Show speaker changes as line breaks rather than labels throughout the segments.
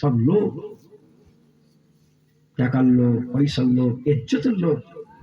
সব লোক, টাকার লোক, পয়সার লোক, ইজ্জতের লোক,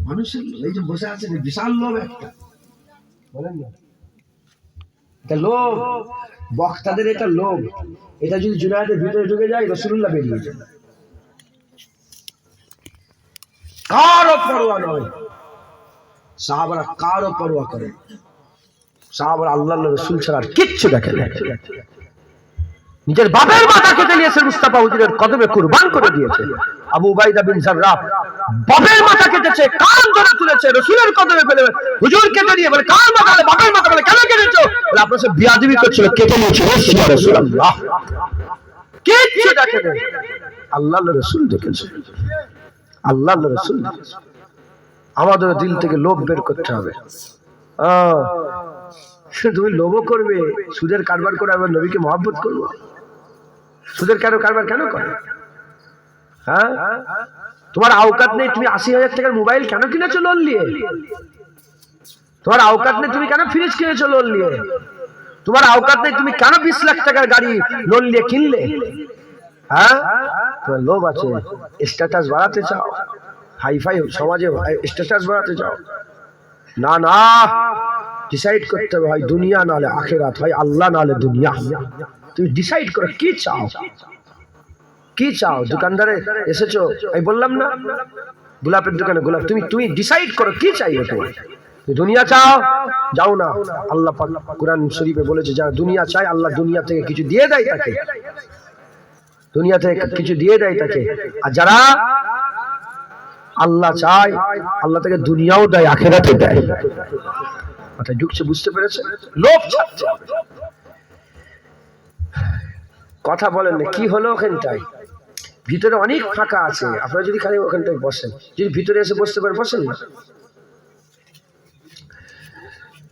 মানুষের লোক। এই যে বসে আছে বিশাল লোক একটা। বলেন না। লোক, বক্তাদের এটা লোক, এটা যদি জুনায়দের ভিতরে ঢুকে যায়, রসুল্লাহ বেরিয়ে যাবে। কারও পরোয়া নয়। সাহাবারা কারও পরোয়া করে। সাহাবারা আল্লাহ রসুল ছাড়া আর কিচ্ছু দেখে না। নিজের বাপের মাথা কেটে নিয়েছে মুস্তাফা হুজুরের কদমে কুরবান করে দিয়েছে। আবু উবাইদা বিন জাররাহ বাপের মাথা কেটেছে কান ধরে তুলেছে, রসুলের কদমে ফেলে হুজুর কেটে নিয়ে বলে, কার মাথা বাপের মাথা বলে, কেন কেটেছো বলে, আপনার সাথে বিয়াদবি করছিল কেটে নিয়েছে ইয়া রাসূলুল্লাহ। কিচ্ছু দেখে না আল্লাহ রসুল দেখেছে। আল্লাহ রসুল আমাদের দিল থেকে লোভ বের করতে হবে। তুমি লোভও করবে, সুদের কারবার করে আমার নবীকে মহাব্বত করব। সুদের কেন কারবার কেন করে? হ্যাঁ? তোমার আওকাত নেই, তুমি আশি হাজার টাকার মোবাইল কেন কিনেছো লোন নিয়ে? তোমার আওকাত নেই, তুমি কেন ফ্রিজ কিনেছো লোন নিয়ে? তোমার আওকাত নেই, তুমি কেন বিশ লাখ টাকার গাড়ি লোন নিয়ে কিনলে? হ্যাঁ? তোমার লোভ আছে স্ট্যাটাস বাড়াতে চাও। হাই ফাই সমাজে স্ট্যাটাস বাড়াতে চাও। না না ডিসাইড করতে হবে, হয় দুনিয়া নালে আখেরাত, হয় আল্লাহ নালে দুনিয়া। তুমি ডিসাইড করো, কি চাও? কি চাও? দোকানদারে এসেছ? আমি বললাম না। গোলাপের দোকানে গোলাপ। তুমি তুমি ডিসাইড করো, কি চাইবে তোমার তুমি দুনিয়া চাও? যাও না। আল্লাহ কোরআন শরীফে বলেছে, যারা দুনিয়া চায়, আল্লাহ দুনিয়া থেকে কিছু দিয়ে দেয় তাকে। দুনিয়া থেকে কিছু দিয়ে দেয় তাকে। আর যারা আল্লাহ চায়, আল্লাহ থেকে দুনিয়াও দেয়, আখেরাতে দেয়। মাথায় ঢুকছে, বুঝতে পেরেছে? লোভ ছাড়তে। কথা বলেন না কি হলো ওখানটায় ভিতরে অনেক ফাঁকা আছে আপনারা যদি খালি ওখানটায় বসেন যদি ভিতরে এসে বসতে পারেন বসেন না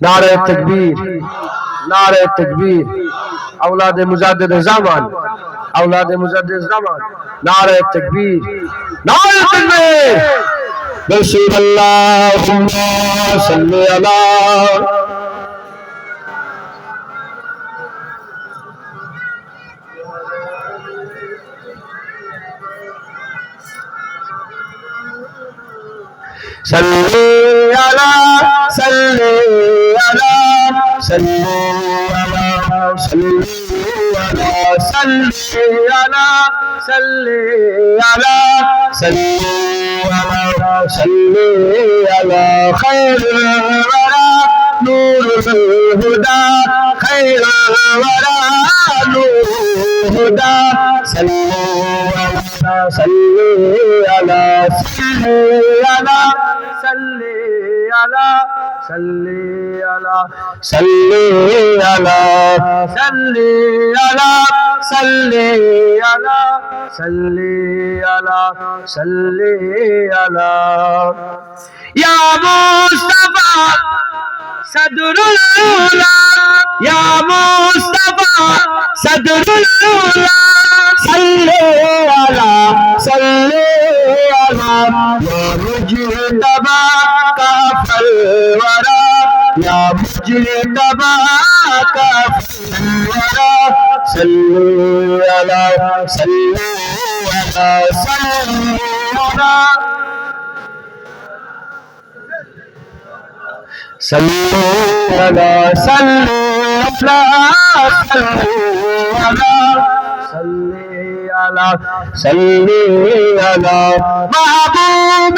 নারে তকবীর নারে তকবীর আওলাদে মুজাদ্দিদ জামান আওলাদে মুজাদ্দিদ জামান নারে তকবীর নারে তকবীর رسول اللهم صل على صلي على صلي على صلي على صلي على صلي على صلي على خير الورى نور الهدى خير الورى نور الهدى. صلي على صلي على صلي على صلي على صلي على صلي على صلي على صلي على صلي على يا مصطفى صدر الأولى يا مصطفى صدر الأولى صلي على صلي على يا مجتبى كف يا مجتبى كف الورى صلي على صلي على على صلوا على صلوا على صلوا على صلي على صلي على محبوب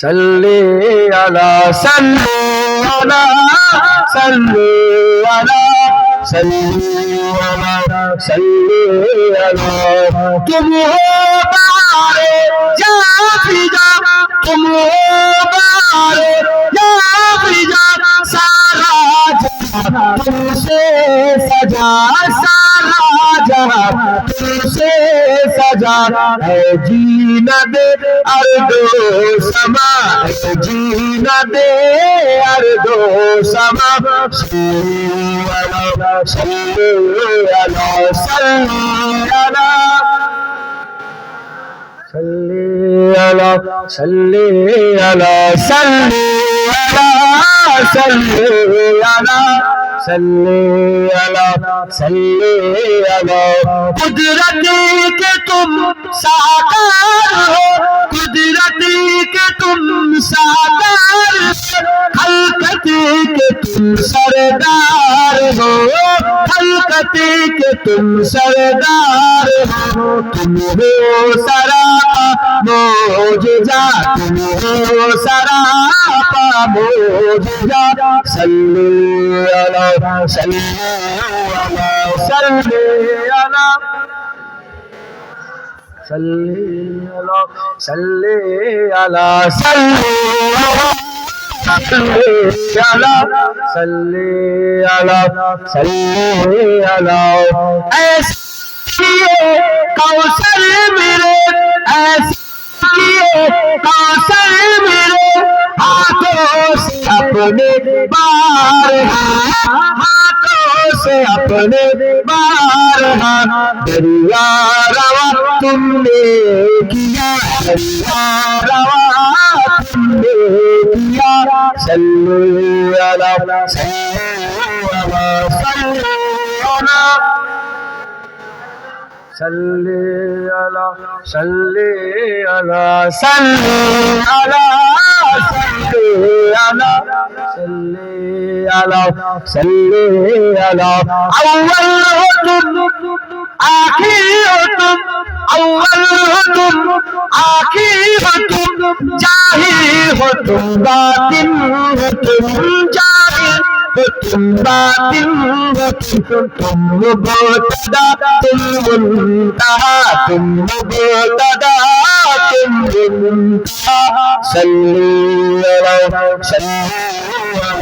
सल्ले अला सल्ले अला सल्ले अला सल्ले अला। सल्ले अला तुम हो बारे, या फिजा, तुम हो बारे, या फिजा, सारा जहाँ तुमसे सजा जा जी न दे अर्दो समा जी न दे अर्दो समा सल्लल्लाहु सल्लल्लाहु صلی اللہ صلی اللہ صلی اللہ صلی اللہ सल्ली अला, सल्ली कुदरती के तुम साकार हो, कुदरती के तुम साकार खलकती के तुम सरदार हो, खलकती के तुम सरदार हो। तुम हो सरा मोजा तुम हो পাবো জিয়া সাল্লু আলা সাল্লু আলা সাল্লু আলা সাল্লি আলা সাল্লি আলা अपने बार हाथों से अपने बार दरिया रवा तुमने किया दरिया रवा तुमने किया सल्लु अला सल्लु अला सल्लु अला सल्ले अला सल्ले अला على صلي على صلي على أول هدن آخر هدن أول هدن آخر هدن جاهي هدن باطن هدن جاهي Sallallahu alaihi.